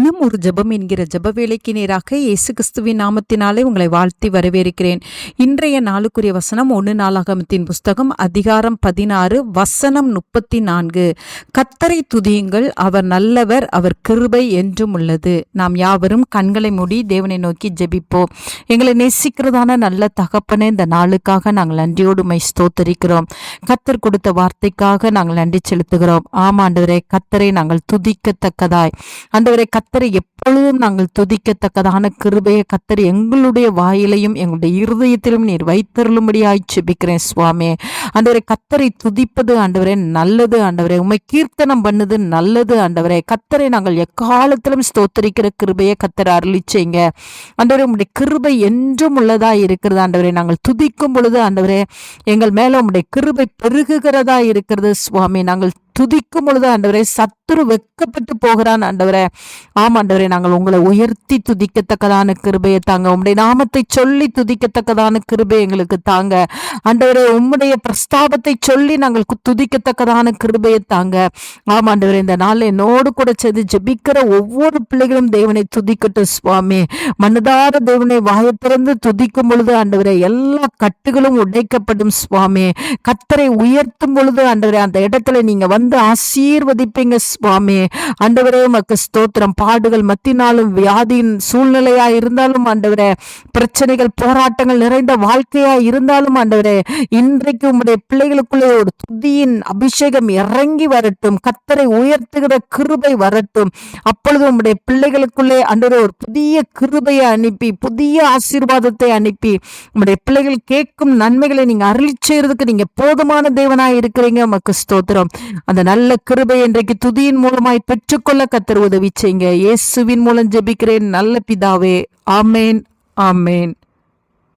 தினம் ஒரு ஜெபம் என்கிற ஜப வேலைக்கு நேராக இயேசு கிறிஸ்துவின் நாமத்தினாலே உங்களை வாழ்த்தி வரவேற்கிறேன். இன்றைய நாளுக்குரிய வசனம் ஒன்று நாளாகமத்தின் புஸ்தகம் அதிகாரம் பதினாறு வசனம் முப்பத்தி நான்கு கத்தரை துதியுங்கள் அவர் நல்லவர் அவர் கிருபை என்றும் உள்ளது. நாம் யாவரும் கண்களை மூடி தேவனை நோக்கி ஜெபிப்போம். எங்களை நேசிக்கிறதான நல்ல தகப்பனே இந்த நாளுக்காக நாங்கள் நன்றியோடு மை ஸ்தோத்தரிக்கிறோம். கத்தர் கொடுத்த வார்த்தைக்காக நாங்கள் நன்றி செலுத்துகிறோம். ஆமாண்டவரே கத்தரை நாங்கள் துதிக்கத்தக்கதாய். ஆண்டவரே கத்தரை எப்பொழுதும் நாங்கள் துதிக்கத்தக்கதான கிருபையை கத்தர் எங்களுடைய வாயிலையும் எங்களுடைய இருதயத்திலும் நீர் வைத்தருளும்படியாய் செபிக்கிறேன் சுவாமி. ஆண்டவரை கத்தரை துதிப்பது ஆண்டவரே நல்லது ஆண்டவரே. உண்மை கீர்த்தனம் பண்ணுது நல்லது ஆண்டவரே. கத்தரை நாங்கள் எக்காலத்திலும் ஸ்தோத்தரிக்கிற கிருபையை கத்தரை அருளிச்சீங்க ஆண்டவரே உங்களுடைய கிருபை என்றும் உள்ளதா இருக்கிறது ஆண்டவரே. நாங்கள் துதிக்கும் பொழுது ஆண்டவரே எங்கள் மேல உங்களுடைய கிருபை பெருகுகிறதா இருக்கிறது சுவாமி. நாங்கள் துதிக்கும் பொழுது ஆண்டவரே சத்துரு வெக்கப்பட்டு போகிறான் ஆண்டவரே. ஆமா ஆண்டவரே நாங்கள் உங்களை உயர்த்தி துதிக்கத்தக்கதான கிருபையை தாங்க உம்முடைய நாமத்தை சொல்லி துதிக்கத்தக்கதான கிருபை எங்களுக்கு தாங்க. ஆண்டவரே உம்முடைய பிரஸ்தாபத்தை சொல்லி நாங்கள் துதிக்கத்தக்கதான கிருபையை தாங்க. ஆமா ஆண்டவரே இந்த நாள் என்னோடு கூட சேர்ந்து ஜெபிக்கிற ஒவ்வொரு பிள்ளைகளும் தேவனை துதிக்கட்டும் சுவாமி. மனதார தேவனை வாயை திறந்து துதிக்கும் பொழுது ஆண்டவரே எல்லா கட்டுகளும் உடைக்கப்படும் சுவாமி. கத்தரை உயர்த்தும் பொழுது ஆண்டவரே அந்த இடத்துல நீங்க வந்து ஆசீர்வதிப்பீங்க சுவாமி. ஆண்டவரே உமக்கு ஸ்தோத்திரம். பாடுகள் மத்தினாலும் வியாதியின் சூழ்நிலையா இருந்தாலும் ஆண்டவரே பிரச்சனைகள் போராட்டங்கள் நிறைந்த வாழ்க்கையா இருந்தாலும் ஆண்டவரே இன்றைக்கு உம்முடைய பிள்ளைகளுக்குள்ளே ஒரு துதியின் அபிஷேகம் இறங்கி வரட்டும். கத்தரை உயர்த்துகிற கிருபை வரட்டும். அப்பொழுது உம்முடைய பிள்ளைகளுக்குள்ளே ஆண்டவரே ஒரு புதிய கிருபையை அனுப்பி புதிய ஆசீர்வாதத்தை அனுப்பி உம்முடைய பிள்ளைகள் கேட்கும் நன்மைகளை நீங்க அருளி செய்யறதுக்கு நீங்க போதுமான தேவனாய் இருக்கிறீங்க. உமக்கு ஸ்தோத்திரம். அந்த நல்ல கிருபை இன்றைக்கு துதியின் மூலமாய் பெற்றுக்கொள்ள கத்தர் உதவி செய்யுங்க. இயேசுவின் மூலம் ஜெபிக்கிறேன். நல்ல பிதாவே. ஆமேன். ஆமேன்.